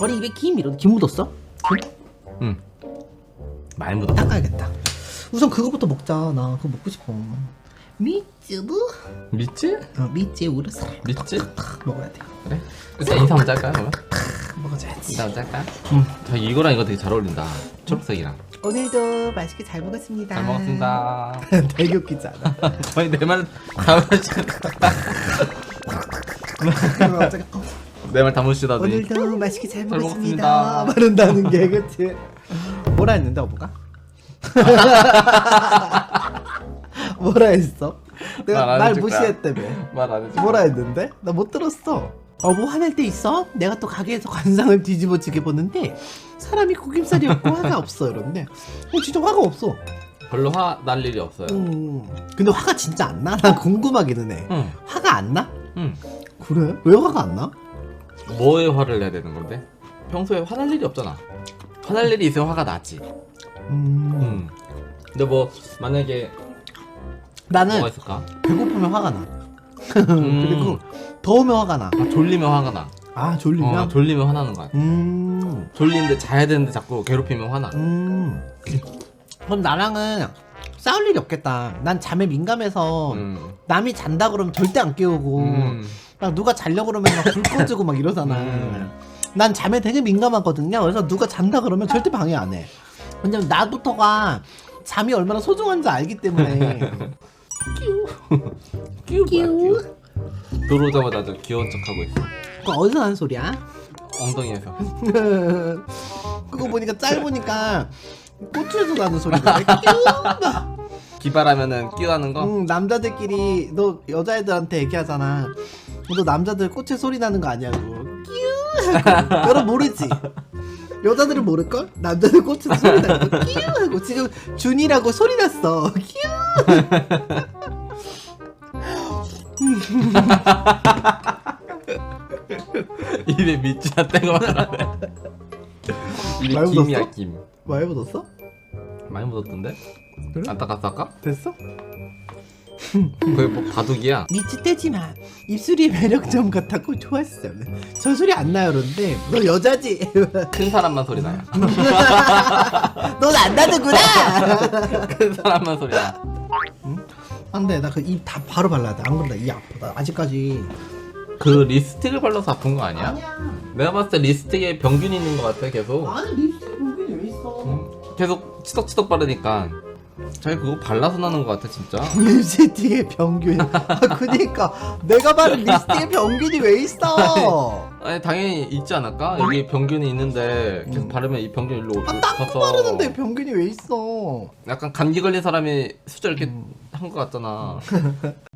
머리 입에 김 이런 김 묻었어? 응. 많이 묻었다. 닦아야겠다. 우선 그거부터 먹자. 나 그거 먹고 싶어. 미쯔부? 믿지? 어, 미쯔 우르사. 믿지? 먹어야 돼. 그래? 이사 한번 짤까요 그러면? 먹어줘야지. 한번 짤까요? 응. 저 이거랑 이거 되게 잘 어울린다. 초록색이랑. 오늘도 맛있게 잘 먹었습니다. 잘 먹었습니다. 되게 웃기지 않아? 거의 내말 담으시다. 내 말 담으시다니. 오늘도 맛있게 잘 잘 먹었습니다. 먹었습니다. 말한다는 게 그치? 뭐라 했는데 어부가? 뭐라 했어? 내가 말안 날 해줄. 무시했다며. 말안 해줘. 뭐라 했는데? 나 못 들었어. 어부 화낼 때 있어? 내가 또 가게에서 관상을 뒤집어지게 보는데 사람이 구김살이 없고 화가 없어 이런데 어, 진짜 화가 없어. 별로 화 날 일이 없어요. 음, 근데 화가 진짜 안 나? 난 궁금하기는 해. 응. 화가 안 나? 응. 그래? 왜 화가 안 나? 뭐에 화를 내야 되는 건데? 평소에 화날 일이 없잖아. 화날 일이 있으면 화가 나지. 음, 응. 근데 뭐 만약에 나는 뭐가 있을까? 배고프면 화가 나. 음. 그리고 더우면 화가 나. 아, 졸리면 화가 나. 아 졸리면? 어, 졸리면 화나는 거야. 음, 졸리는데 자야 되는데 자꾸 괴롭히면 화나. 음. 그럼 나랑은 싸울 일이 없겠다. 난 잠에 민감해서 음. 남이 잔다 그러면 절대 안 깨우고 음. 막 누가 자려 그러면 막 불 꺼지고 막 이러잖아. 음. 난 잠에 되게 민감하거든요. 그래서 누가 잔다 그러면 절대 방해 안 해. 왜냐면 나부터가 잠이 얼마나 소중한지 알기 때문에. 끼우 끼우. 들어오자마자 아주 귀여운 척하고 있어. 그거 어디서 하는 소리야? 엉덩이에서. 그거 보니까 짧으니까 고추에서 나는 소리인데. 끼우. 기발하면은 끼우하는 거. 응, 남자들끼리 너 여자애들한테 얘기하잖아. 너 남자들 꽃에 소리 나는 거 아니냐고. 끼우. 하고. 여러분 모르지? 여자들은 모를걸? 남자들 꽃에 소리 나는 거 끼우 하고 지금 준이라고 소리 났어. 끼우. 입에 밑지나 떼고 말하네. 입에 많이 김이야 묻었어? 김. 많이 묻었어? 많이 묻었던데? 그래? 안 닦았어 아까? 됐어? 거의 뭐 바둑이야. 미치 떼지 마. 입술이 매력점 같았고 좋았어. 저 소리 안 나요, 그런데 너 여자지? 큰 사람만 소리 나요. 넌안 나는구나. 큰 사람만 소리 나. 안 돼, 나 그 입 다 바로 발라야 돼. 안 그러다 이 아프다. 아직까지. 그 립스틱을 발라서 아픈 거 아니야? 내가 봤을 때 립스틱에 병균이 있는 것 같아 계속. 나는 립스틱 볼균이 왜 있어? 음, 계속 치덕치덕 바르니까 자기 그거 발라서 나는 것 같아 진짜. 립스틱에 병균. 아, 그니까 내가 바른 립스틱에 병균이 왜 있어? 아니 당연히 있지 않을까? 여기 병균이 있는데 계속 음. 바르면 이 병균 일로 아, 닦고 바르는데 병균이 왜 있어? 약간 감기 걸린 사람이 수저 이렇게 음. 한것 같잖아.